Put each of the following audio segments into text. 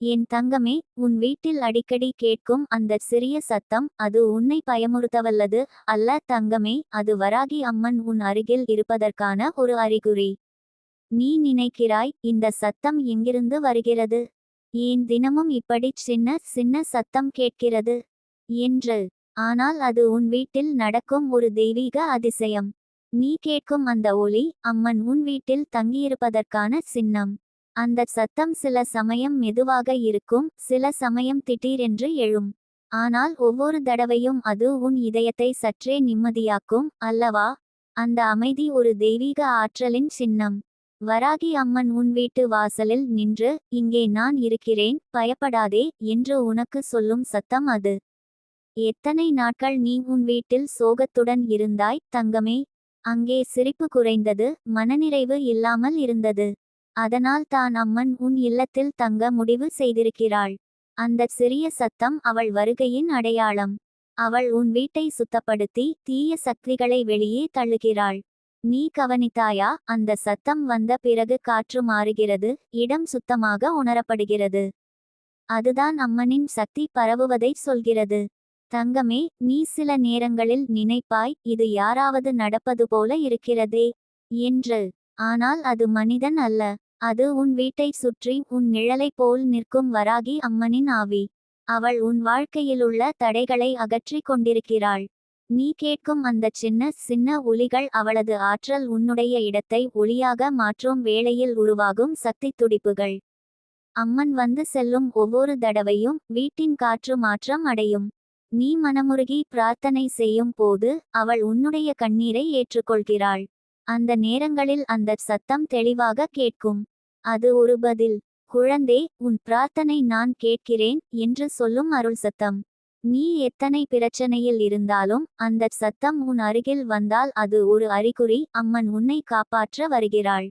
என் தங்கமே உன் வீட்டில் அடிக்கடி கேட்கும் அந்த சிறிய சத்தம் அது உன்னை பயமுறுத்தவல்லது அல்ல தங்கமே அது வராகி அம்மன் உன் அருகில் இருப்பதற்கான ஒரு அறிகுறி. நீ நினைக்கிறாய் இந்த சத்தம் எங்கிருந்து வருகிறது? ஏன் தினமும் இப்படி சின்ன சின்ன சத்தம் கேட்கிறது? என்று. ஆனால் அது உன் வீட்டில் நடக்கும் ஒரு தெய்வீக அதிசயம். நீ கேட்கும் அந்த ஒளி அம்மன் உன் வீட்டில் தங்கியிருப்பதற்கான சின்னம். அந்த சத்தம் சில சமயம் மெதுவாக இருக்கும் சில சமயம் திடீரென்று எழும். ஆனால் ஒவ்வொரு தடவையும் அது உன் இதயத்தை சற்றே நிம்மதியாக்கும் அல்லவா? அந்த அமைதி ஒரு தெய்வீக ஆற்றலின் சின்னம். வராகி அம்மன் உன் வீட்டு வாசலில் நின்று இங்கே நான் இருக்கிறேன் பயப்படாதே என்று உனக்கு சொல்லும் சத்தம் அது. எத்தனை நாட்கள் நீ உன் வீட்டில் சோகத்துடன் இருந்தாய் தங்கமே? அங்கே சிரிப்பு குறைந்தது மனநிறைவு இல்லாமல் இருந்தது. அதனால் தான் அம்மன் உன் இல்லத்தில் தங்க முடிவு செய்திருக்கிறாள். அந்த சிறிய சத்தம் அவள் வருகையின் அடையாளம். அவள் உன் வீட்டை சுத்தப்படுத்தி தீய சக்திகளை வெளியே தள்ளுகிறாள். நீ கவனித்தாயா? அந்த சத்தம் வந்த பிறகு காற்று மாறுகிறது இடம் சுத்தமாக உணரப்படுகிறது. அதுதான் அம்மனின் சக்தி பரவுவதை சொல்கிறது. தங்கமே நீ சில நேரங்களில் நினைப்பாய் இது யாராவது நடப்பது போல இருக்கிறதே என்று. ஆனால் அது மனிதன் அல்ல. அது உன் வீட்டைச் சுற்றி உன் நிழலைப் போல் நிற்கும் வராகி அம்மனின் ஆவி. அவள் உன் வாழ்க்கையிலுள்ள தடைகளை அகற்றிக் கொண்டிருக்கிறாள். நீ கேட்கும் அந்த சின்ன சின்ன ஒலிகள் அவளது ஆற்றல் உன்னுடைய இடத்தை ஒளியாக மாற்றும் வேளையில் உருவாகும் சக்தி துடிப்புகள். அம்மன் வந்து செல்லும் ஒவ்வொரு தடவையும் வீட்டின் காற்று மாற்றம் அடையும். நீ மனமுருகி பிரார்த்தனை செய்யும் போது அவள் உன்னுடைய கண்ணீரை ஏற்றுக்கொள்கிறாள். அந்த நேரங்களில் அந்த சத்தம் தெளிவாக கேட்கும். அது ஒரு பதில். குழந்தே உன் பிரார்த்தனை நான் கேட்கிறேன் என்று சொல்லும் அருள் சத்தம். நீ எத்தனை பிரச்சனையில் இருந்தாலும் அந்த சத்தம் உன் அருகில் வந்தால் அது ஒரு அறிகுறி. அம்மன் உன்னை காப்பாற்ற வருகிறாள்.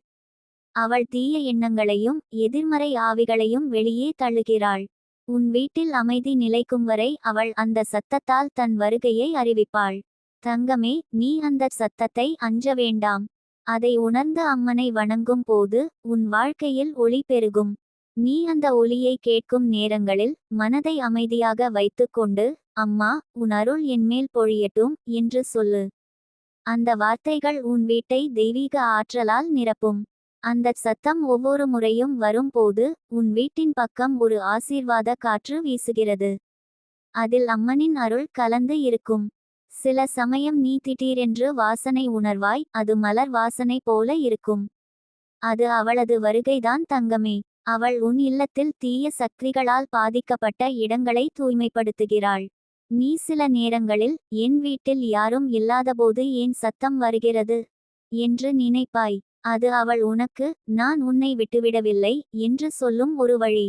அவள் தீய எண்ணங்களையும் எதிர்மறை ஆவிகளையும் வெளியே தள்ளுகிறாள். உன் வீட்டில் அமைதி நிலைக்கும் வரை அவள் அந்த சத்தத்தால் தன் வருகையை அறிவிப்பாள். தங்கமே நீ அந்த சத்தத்தை அஞ்ச வேண்டாம். அதை உணர்ந்து அம்மனை வணங்கும் போது உன் வாழ்க்கையில் ஒளி பெருகும். நீ அந்த ஒளியை கேட்கும் நேரங்களில் மனதை அமைதியாக வைத்துக்கொண்டு அம்மா உன் அருள் என்மேல் பொழியட்டும் என்று சொல்லு. அந்த வார்த்தைகள் உன் வீட்டை தெய்வீக ஆற்றலால் நிரப்பும். அந்த சத்தம் ஒவ்வொரு முறையும் வரும்போது உன் வீட்டின் பக்கம் ஒரு ஆசீர்வாத காற்று வீசுகிறது. அதில் அம்மனின் அருள் கலந்து இருக்கும். சில சமயம் நீ திடீரென்று வாசனை உணர்வாய் அது மலர் வாசனை போல இருக்கும். அது அவளது வருகைதான் தங்கமே. அவள் உன் இல்லத்தில் தீய சக்திகளால் பாதிக்கப்பட்ட இடங்களை தூய்மைப்படுத்துகிறாள். நீ சில நேரங்களில் என் வீட்டில் யாரும் இல்லாதபோது ஏன் சத்தம் வருகிறது என்று நினைப்பாய். அது அவள் உனக்கு நான் உன்னை விட்டுவிடவில்லை என்று சொல்லும் ஒரு வழி.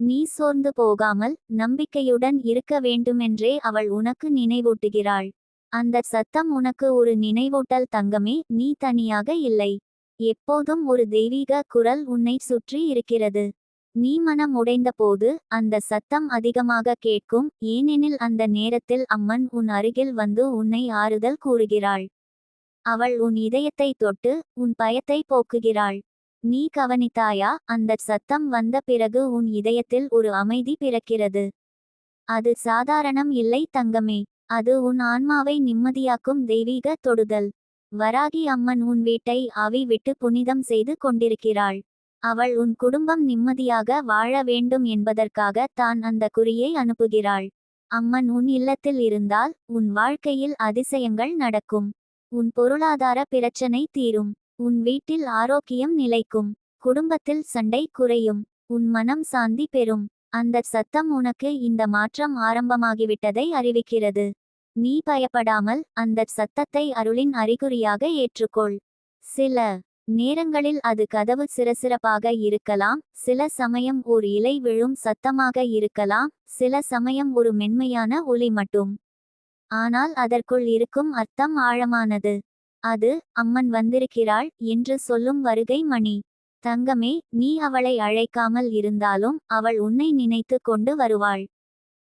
நீ சோர்ந்து போகாமல் நம்பிக்கையுடன் இருக்க வேண்டுமென்றே அவள் உனக்கு நினைவூட்டுகிறாள். அந்த சத்தம் உனக்கு ஒரு நினைவூட்டல் தங்கமே நீ தனியாக இல்லை. எப்போதும் ஒரு தெய்வீக குரல் உன்னை சுற்றி இருக்கிறது. நீ மனம் உடைந்தபோது அந்த சத்தம் அதிகமாக கேட்கும் ஏனெனில் அந்த நேரத்தில் அம்மன் உன் அருகில் வந்து உன்னை ஆறுதல் கூறுகிறாள். அவள் உன் இதயத்தை தொட்டு உன் பயத்தை போக்குகிறாள். நீ கவனித்தாயா? அந்த சத்தம் வந்த பிறகு உன் இதயத்தில் ஒரு அமைதி பிறக்கிறது. அது சாதாரணம் இல்லை தங்கமே. அது உன் ஆன்மாவை நிம்மதியாக்கும் தெய்வீக தொடுதல். வராகி அம்மன் உன் வீட்டை ஆவி விட்டு புனிதம் செய்து கொண்டிருக்கிறாள். அவள் உன் குடும்பம் நிம்மதியாக வாழ வேண்டும் என்பதற்காக தான் அந்த குறியை அனுப்புகிறாள். அம்மன் உன் இல்லத்தில் இருந்தால் உன் வாழ்க்கையில் அதிசயங்கள் நடக்கும். உன் பொருளாதார பிரச்சனை தீரும். உன் வீட்டில் ஆரோக்கியம் நிலைக்கும். குடும்பத்தில் சண்டை குறையும். உன் மனம் சாந்தி பெறும். அந்த சத்தம் உனக்கு இந்த மாற்றம் ஆரம்பமாகிவிட்டதை அறிவிக்கிறது. நீ பயப்படாமல் அந்த சத்தத்தை அருளின் அறிகுறியாக ஏற்றுக்கொள். சில நேரங்களில் அது கதவு சிறசிறப்பாக இருக்கலாம். சில சமயம் ஓர் இலை விழும் சத்தமாக இருக்கலாம். சில சமயம் ஒரு மென்மையான ஒலி மட்டும். ஆனால் அதற்குள் இருக்கும் அர்த்தம் ஆழமானது. அது அம்மன் வந்திருக்கிறாள் என்று சொல்லும் வருகை மணி. தங்கமே நீ அவளை அழைக்காமல் இருந்தாலும் அவள் உன்னை நினைத்து கொண்டு வருவாள்.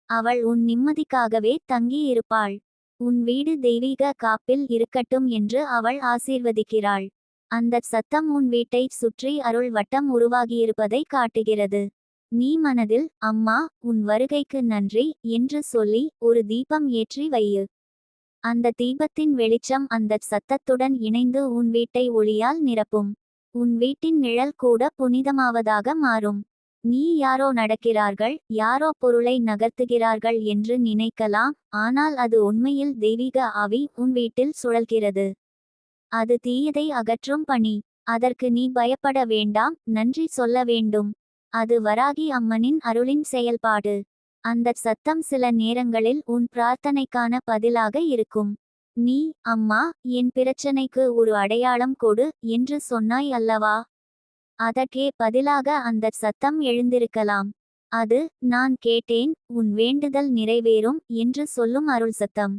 அவள் உன் நிம்மதிக்காகவே தங்கியிருப்பாள். உன் வீடு தெய்வீக காப்பில் இருக்கட்டும் என்று அவள் ஆசீர்வதிக்கிறாள். அந்த சத்தம் உன் வீட்டை சுற்றி அருள் வட்டம் உருவாகியிருப்பதை காட்டுகிறது. நீ மனதில் அம்மா உன் வருகைக்கு நன்றி என்று சொல்லி ஒரு தீபம் ஏற்றி வையு. அந்த தீபத்தின் வெளிச்சம் அந்தச் சத்தத்துடன் இணைந்து உன் வீட்டை ஒளியால் நிரப்பும். உன் வீட்டின் நிழல் கூட புனிதமாவதாக மாறும். நீ யாரோ நடக்கிறார்கள் யாரோ பொருளை நகர்த்துகிறார்கள் என்று நினைக்கலாம் ஆனால் அது உண்மையில் தெய்வீக ஆவி உன் வீட்டில் சுழல்கிறது. அது தீயதை அகற்றும் பணி. அதற்கு நீ பயப்பட வேண்டாம் நன்றி சொல்ல வேண்டும். அது வராகி அம்மனின் அருளின் செயல்பாடு. அந்தச் சத்தம் சில நேரங்களில் உன் பிரார்த்தனைக்கான பதிலாக இருக்கும். நீ அம்மா என் பிரச்சனைக்கு ஒரு அடையாளம் கொடு என்று சொன்னாய் அல்லவா? அதற்கே பதிலாக அந்தச் சத்தம் எழுந்திருக்கலாம். அது நான் கேட்டேன் உன் வேண்டுதல் நிறைவேறும் என்று சொல்லும் அருள் சத்தம்.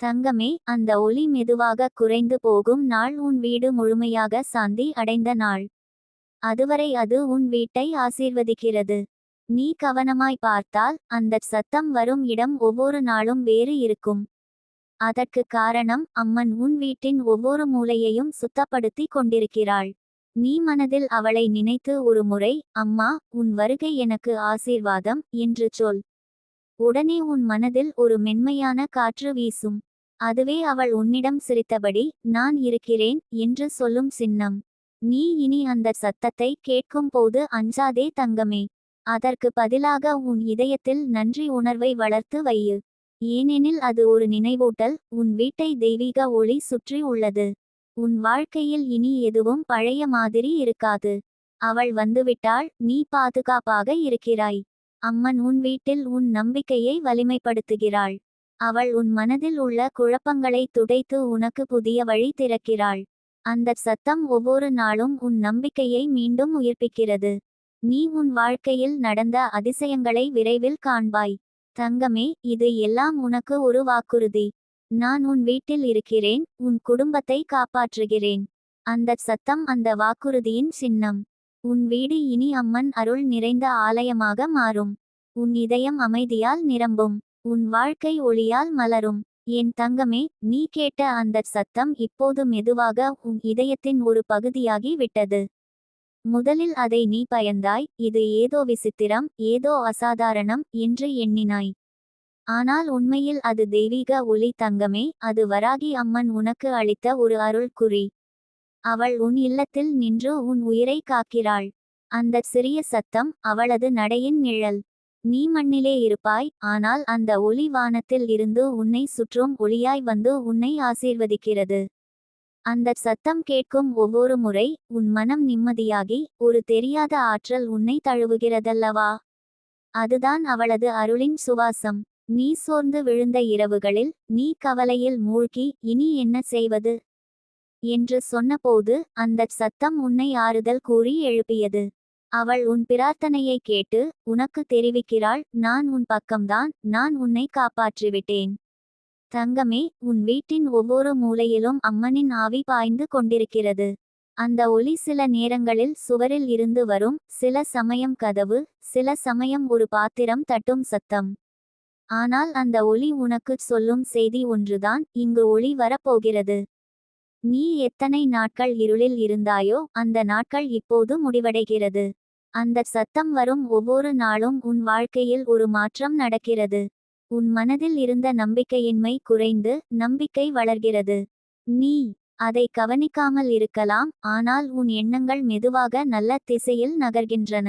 தங்கமே அந்த ஒளி மெதுவாக குறைந்து போகும் நாள் உன் வீடு முழுமையாக சாந்தி அடைந்த நாள். அதுவரை அது உன் வீட்டை ஆசீர்வதிக்கிறது. நீ கவனமாய் பார்த்தால் அந்தச் சத்தம் வரும் இடம் ஒவ்வொரு நாளும் வேறு இருக்கும். அதற்கு காரணம் அம்மன் உன் வீட்டின் ஒவ்வொரு மூலையையும் சுத்தப்படுத்தி கொண்டிருக்கிறாள். நீ மனதில் அவளை நினைத்து ஒரு முறை அம்மா உன் வருகை எனக்கு ஆசீர்வாதம் என்று சொல். உடனே உன் மனதில் ஒரு மென்மையான காற்று வீசும். அதுவே அவள் உன்னிடம் சிரித்தபடி நான் இருக்கிறேன் என்று சொல்லும் சின்னம். நீ இனி அந்த சத்தத்தை கேட்கும் போது அஞ்சாதே தங்கமே. அதற்கு பதிலாக உன் இதயத்தில் நன்றி உணர்வை வளர்த்து வையு. ஏனெனில் அது ஒரு நினைவூட்டல் உன் வீட்டை தெய்வீக ஒளி சுற்றி உள்ளது. உன் வாழ்க்கையில் இனி எதுவும் பழைய மாதிரி இருக்காது. அவள் வந்துவிட்டாள் நீ பாதுகாப்பாக இருக்கிறாய். அம்மன் உன் வீட்டில் உன் நம்பிக்கையை வலிமைப்படுத்துகிறாள். அவள் உன் மனதில் உள்ள குழப்பங்களை துடைத்து உனக்கு புதிய வழி திறக்கிறாள். அந்தச் சத்தம் ஒவ்வொரு நாளும் உன் நம்பிக்கையை மீண்டும் உயிர்ப்பிக்கிறது. நீ உன் வாழ்க்கையில் நடந்த அதிசயங்களை விரைவில் காண்பாய். தங்கமே இது எல்லாம் உனக்கு ஒரு வாக்குறுதி. நான் உன் வீட்டில் இருக்கிறேன் உன் குடும்பத்தை காப்பாற்றுகிறேன். அந்தச் சத்தம் அந்த வாக்குறுதியின் சின்னம். உன் வீடு இனி அம்மன் அருள் நிறைந்த ஆலயமாக மாறும். உன் இதயம் அமைதியால் நிரம்பும். உன் வாழ்க்கை ஒளியால் மலரும். என் தங்கமே நீ கேட்ட அந்தச் சத்தம் இப்போது மெதுவாக உன் இதயத்தின் ஒரு பகுதியாகி விட்டது. முதலில் அதை நீ பயந்தாய் இது ஏதோ விசித்திரம் ஏதோ அசாதாரணம் என்று எண்ணினாய். ஆனால் உண்மையில் அது தெய்வீக ஒளி தங்கமே அது வராகி அம்மன் உனக்கு அளித்த ஒரு அருள் குறி. அவள் உன் இல்லத்தில் நின்று உன் உயிரை காக்கிறாள். அந்த சிறிய சத்தம் அவளது நடையின் நிழல். நீ மண்ணிலே இருப்பாய் ஆனால் அந்த ஒளி வானத்தில் இருந்து உன்னை சுற்றும் ஒளியாய் வந்து உன்னை ஆசீர்வதிக்கிறது. அந்த சத்தம் கேட்கும் ஒவ்வொரு முறை உன் மனம் நிம்மதியாகி ஒரு தெரியாத ஆற்றல் உன்னை தழுவுகிறதல்லவா? அதுதான் அவளது அருளின் சுவாசம். நீ சோர்ந்து விழுந்த இரவுகளில் நீ கவலையில் மூழ்கி இனி என்ன செய்வது? என்று சொன்னபோது அந்தச் சத்தம் உன்னை ஆறுதல் கூறி எழுப்பியது. அவள் உன் பிரார்த்தனையை கேட்டு உனக்கு தெரிவிக்கிறாள் நான் உன் பக்கம்தான் நான் உன்னை காப்பாற்றிவிட்டேன். தங்கமே உன் வீட்டின் ஒவ்வொரு மூலையிலும் அம்மனின் ஆவி பாய்ந்து கொண்டிருக்கிறது. அந்த ஒளி சில நேரங்களில் சுவரில் இருந்து வரும் சில சமயம் கதவு சில சமயம் ஒரு பாத்திரம் தட்டும் சத்தம். ஆனால் அந்த ஒளி உனக்குச் சொல்லும் செய்தி ஒன்றுதான் இங்கு ஒளி வரப்போகிறது. நீ எத்தனை நாட்கள் இருளில் இருந்தாயோ அந்த நாட்கள் இப்போது முடிவடைகிறது. அந்த சத்தம் வரும் ஒவ்வொரு நாளும் உன் வாழ்க்கையில் ஒரு மாற்றம் நடக்கிறது. உன் மனதில் இருந்த நம்பிக்கையின்மை குறைந்து நம்பிக்கை வளர்கிறது. நீ அதை கவனிக்காமல் இருக்கலாம் ஆனால் உன் எண்ணங்கள் மெதுவாக நல்ல திசையில் நகர்கின்றன.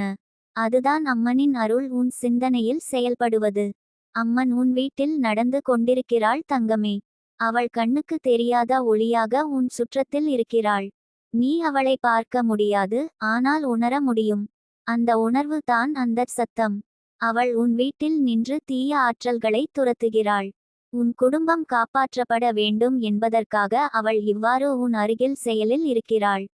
அதுதான் அம்மனின் அருள் உன் சிந்தனையில் செயல்படுவது. அம்மன் உன் வீட்டில் நடந்து கொண்டிருக்கிறாள் தங்கமே. அவள் கண்ணுக்கு தெரியாத ஒளியாக உன் சுற்றத்தில் இருக்கிறாள். நீ அவளை பார்க்க முடியாது ஆனால் உணர முடியும். அந்த உணர்வு தான் அந்த சத்தம். அவள் உன் வீட்டில் நின்று தீய ஆற்றல்களை துரத்துகிறாள். உன் குடும்பம் காப்பாற்றப்பட வேண்டும் என்பதற்காக அவள் இவ்வாறு உன் அருகில் செயலில் இருக்கிறாள்.